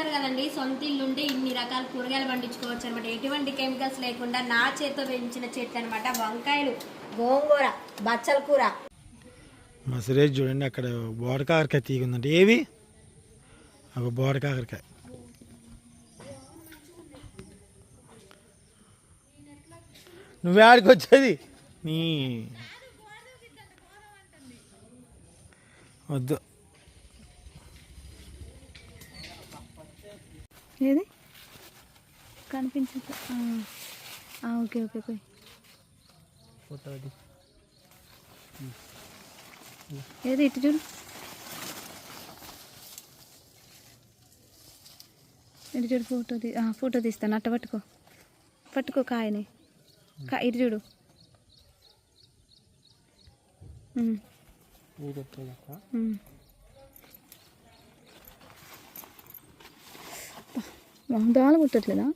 చూసారు కదండి. సొంత ఇల్లు ఉంటే ఇన్ని రకాల కూరగాయలు పండించుకోవచ్చు అనమాట ఎటువంటి కెమికల్స్ లేకుండా నా చేతితో పెంచిన చెట్లు అనమాట వంకాయలు గోంగూర బచ్చల కూర. మా సురేష్ చూడండి అక్కడ బోడకాకరకాయ తీగ ఉందంటే ఏవి? ఒక బోడకాకరకాయ. నువ్వే ఆడికి వచ్చేది? నీ. వద్దు. ఏది? కనిపించదు ఓకే ఓకే ఓకే ఏది ఇటు చూడు. ఇటు చూడు ఫోటో తీ ఆ, ఫోటో తీస్తాను. అట్ట పట్టుకో. పట్టుకో కాయని. కా ఇటు చూడు. ఉమ్. ఉమ్. అబ్బా, దోమలు కుట్టట్లేదా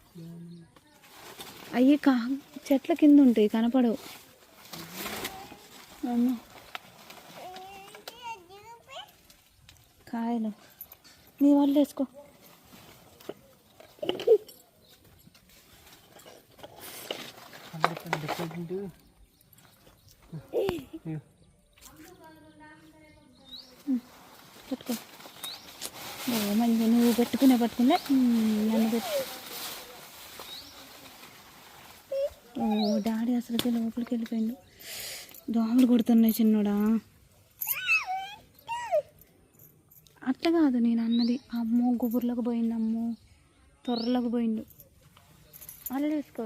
అయ్యి కా చెట్ల కింద ఉంటాయి కనపడవు. అమ్మ. కాయలు. నీ వాళ్ళు వేసుకో. పట్టుకో. ఓ మంచి నువ్వు పెట్టుకునే పట్టుకునే? నన్ను పెట్టు. ఓ డాడీ అసలుకి లోపలికి వెళ్ళిపోయిండు. దోమలు కొడుతున్నాయి చిన్నోడా. అట్లా కాదు నేను అన్నది. అమ్మో గుబుర్లకు పోయింది అమ్మో. త్వరలకు పోయిండు. అలా తీసుకో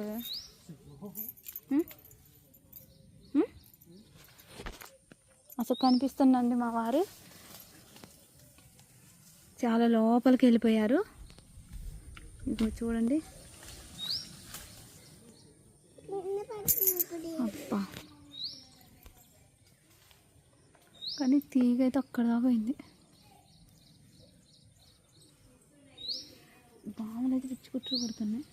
అసలు కనిపిస్తుందండి మా వారు. చాలా లోపలికి వెళ్ళిపోయారు. ఇదిగో చూడండి. అబ్బా. కానీ తీగ అయితే అక్కడ దాకా పోయింది. బావులు అయితే పిచ్చి కుట్టులు పడుతున్నాయి.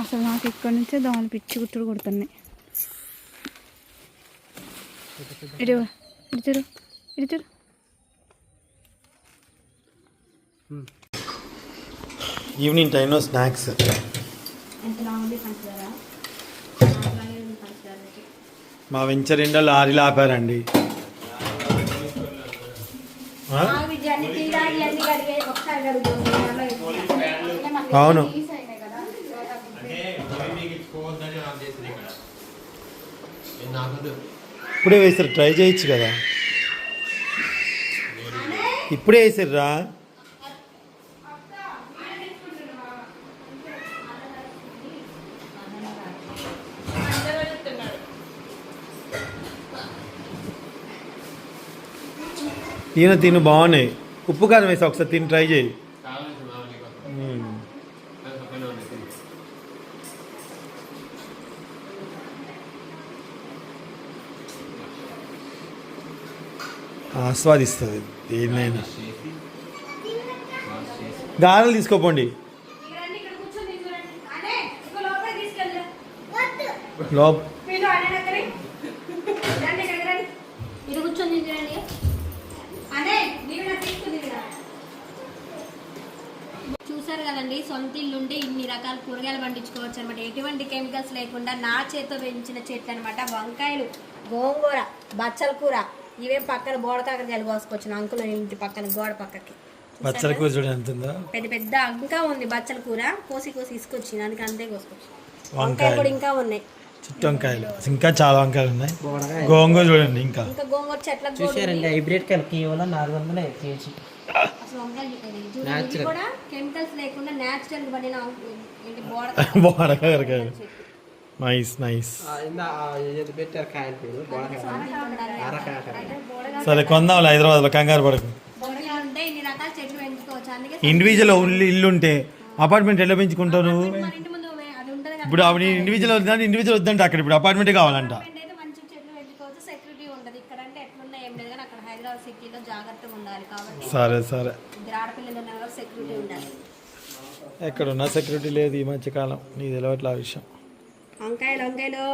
అసలు నాకు ఇక్కడి నుంచే దోమలు పిచ్చి కుట్టుడు కొడుతున్నాయి. ఇటు ఈవినింగ్ టైంలో స్నాక్స్ మా వెంచర్ ఎండ లారీలు ఆపారండి? అవును. ఇప్పుడే వేసారు ట్రై చేయొచ్చు కదా. ఇప్పుడే వేసారురా? ఈయన తిను బాగున్నాయి. ఉప్పు కారం వేసి ఒకసారి తిని ట్రై చేయి. ఆస్వాదిస్తుంది దేన్నైనా గారెలు తీసుకోపోండి. లోప చూసారు కదండి సొంత ఇల్లు ఉంటే ఇన్ని రకాల కూరగాయలు పండించుకోవచ్చు అనమాట ఎటువంటి కెమికల్స్ లేకుండా నా చేతితో పెంచిన చెట్లు అనమాట వంకాయలు గోంగూర బచ్చల కూర ఇవేం పక్కన గోడ కాకరకాయలు కోసుకొచ్చిన అంకుల ఇంటి పక్కన గోడ పక్కకి. బచ్చల కూర చూడండి పెద్ద పెద్ద ఇంకా ఉంది బచ్చల కూర. కోసి కోసి తీసుకొచ్చింది అందుకే అంతే వంకాయలు. కూడా ఇంకా ఉన్నాయి. చుట్టూ వంకాయలు ఇంకా చాలా వంకాయలు ఉన్నాయి. గోంగూర చూడండి ఇంకా. గోంగూర చూసారండి హైబ్రిడ్ కాయలు కేవలం నాలుగు వందలే కేజీ. అసలు వంకాయలు ఇది చూడండి, ఇది కూడా కెమికల్స్ లేకుండా నేచురల్ పడిన ఏంటి బోడ బోడకాకరకాయలు నైస్ నైస్ సరే కొందాంలే హైదరాబాద్లో. కంగారు పడకు. బోడకాయలు ఇండివిజువల్ ఇల్లు ఉంటే అపార్ట్మెంట్ ఎలా పెంచుకుంటావు ఇప్పుడు అవి ఇండివిజువల్ వద్దంటే ఇండివిజువల్ వద్దంటే అక్కడ. ఇప్పుడు అపార్ట్మెంట్ కావాలంట. Apartment అయితే మంచి చెట్లు పెంచుకోవచ్చు సెక్యూరిటీ ఉంటుంది. ఇక్కడ అంటే ఎట్లున్నా ఏం లేదు. కానీ అక్కడ హైదరాబాద్ సిటీలో జాగ్రత్తగా ఉండాలి కాబట్టి సరే సరే. ఎక్కడున్నా సెక్యూరిటీ లేదు ఈ మధ్యకాలం నీ తెలియట్లే ఆ విషయం. వంకాయలు వంకాయలు.